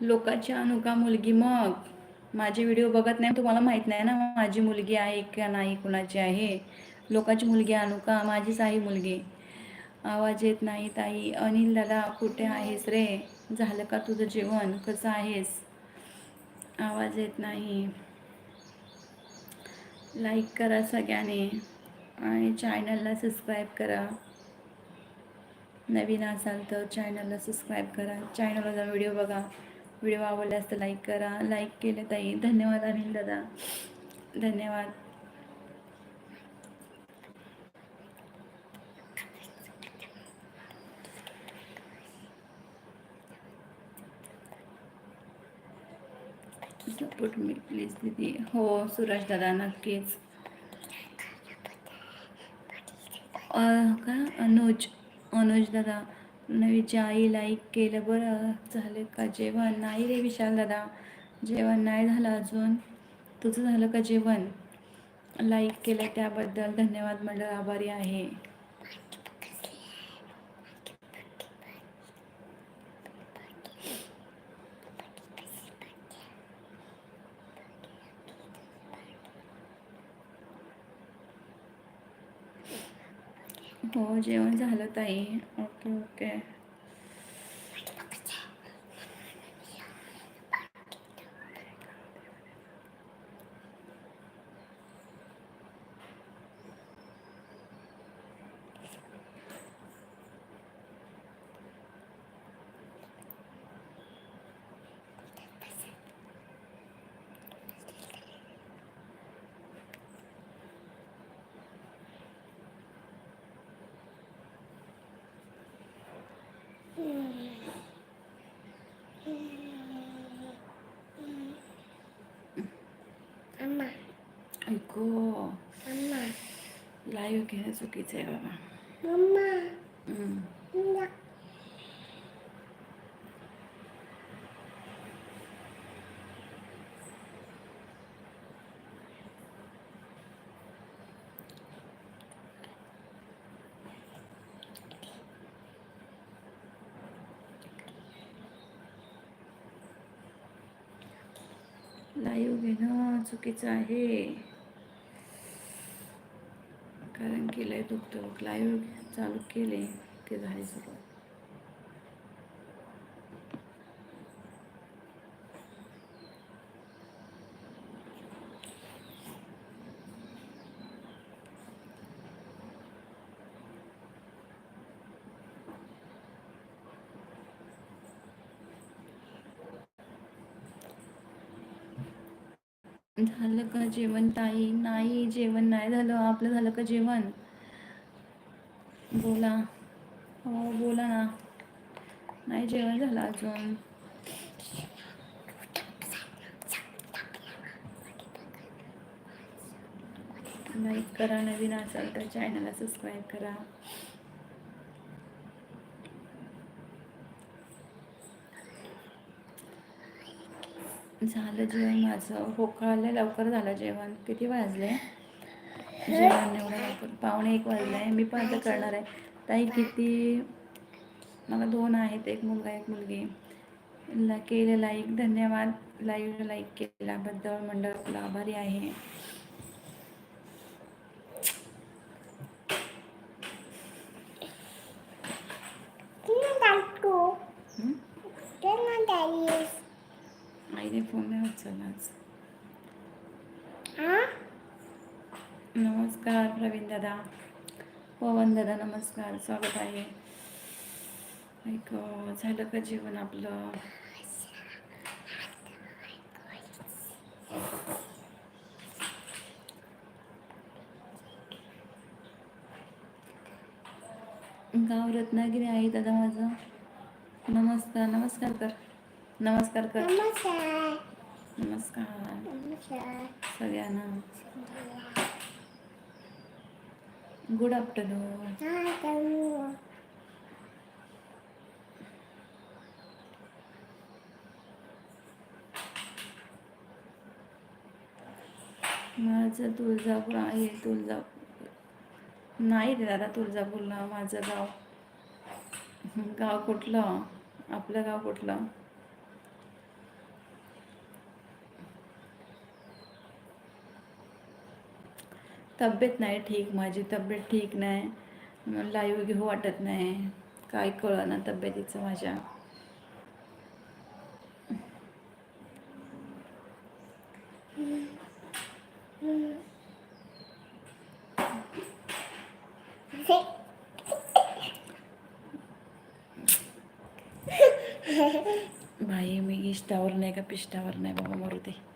लोकाची अनुका मुलगी मग. माझे व्हिडिओ बघत नाही तुम्हाला माहीत नाही ना माझी मुलगी आहे का नाही कुणाची आहे. लोकांची मुलगी अनुका माझीच आहे मुलगी. आवाज येत नाही ताई. अनिल दादा कुठे आहेस रे? झालं का तुझं जेवण? कसं आहेस? आवाज येत नाही. लाईक करा सगळ्याने आणि चॅनलला सबस्क्राईब करा. नवीन असाल तर चॅनलला सबस्क्राईब करा. चॅनलला जाऊन व्हिडिओ बघा. व्हिडिओ आवडल्यास तर लाईक करा. लाईक केले ताई. धन्यवाद अनिल दादा. धन्यवाद. सपोर्ट मी प्लीज दीदी हो सुरज दादा नक्कीच. अं, का? अनुज. अनुज दादा. नवीची आई लाईक केलं बरं. झालं का जेवण? नाही रे विशाल दादा. जेवण नाही झालं अजून. तुझं झालं का जेवण? लाईक केलं त्याबद्दल धन्यवाद मंडळ. आभारी आहे. हो जेवण झालं ताई. Okay okay. ऐको mama, लाईव्ह घेणं चुकीचं आहे बाबा mama, हम्म. mama. लाईव्ह घेणं चुकीचं आहे कारण केलंय लय दुखतं लाईव्ह चालू केले ते झाले सुरुवात झालं का जेवण ताई? नाही जेवण नाही झालं. आपलं झालं का जेवण? बोला. हो बोला ना. नाही जेवण झालं अजून. लाईक करा नवीन असाल तर चॅनलला सबस्क्राईब करा. झालं जेवण माझं. हो, खोकळालं लवकर झालं जेवण. किती वाजले? जेवण एवढं पावणे एक वाजले मी पण आता करणार आहे. ताई किती मला दोन आहेत. एक मुलगा एक मुलगी. ला केले लाईक धन्यवाद. लाईव्ह लाईक केल्याबद्दल मंडळ आपला आभारी आहे. हं? आईने फोन नाही उचलला नमस्कार प्रवीण दादा पवन दादा नमस्कार स्वागत आहे ऐक झालं का जेवण आपलं गाव रत्नागिरी आहे दादा माझं नमस्कार नमस्कार कर नमस्कार कर. नमस्कार. सगळ्यांना गुड आफ्टरनून. माझं तुळजापूर आहे तुळजापूर नाही रे दादा तुळजापूरला माझं गाव गाव कुठलं? आपलं गाव कुठलं? तब्येत नाही ठीक माझी तब्येत ठीक नाही. लाईव्ह घेऊ वाटत नाही. काय कळना तब्येतीचं माझ्या. भाई मी इष्टावर नाही का पिष्टावर नाही बाबा मरू दे.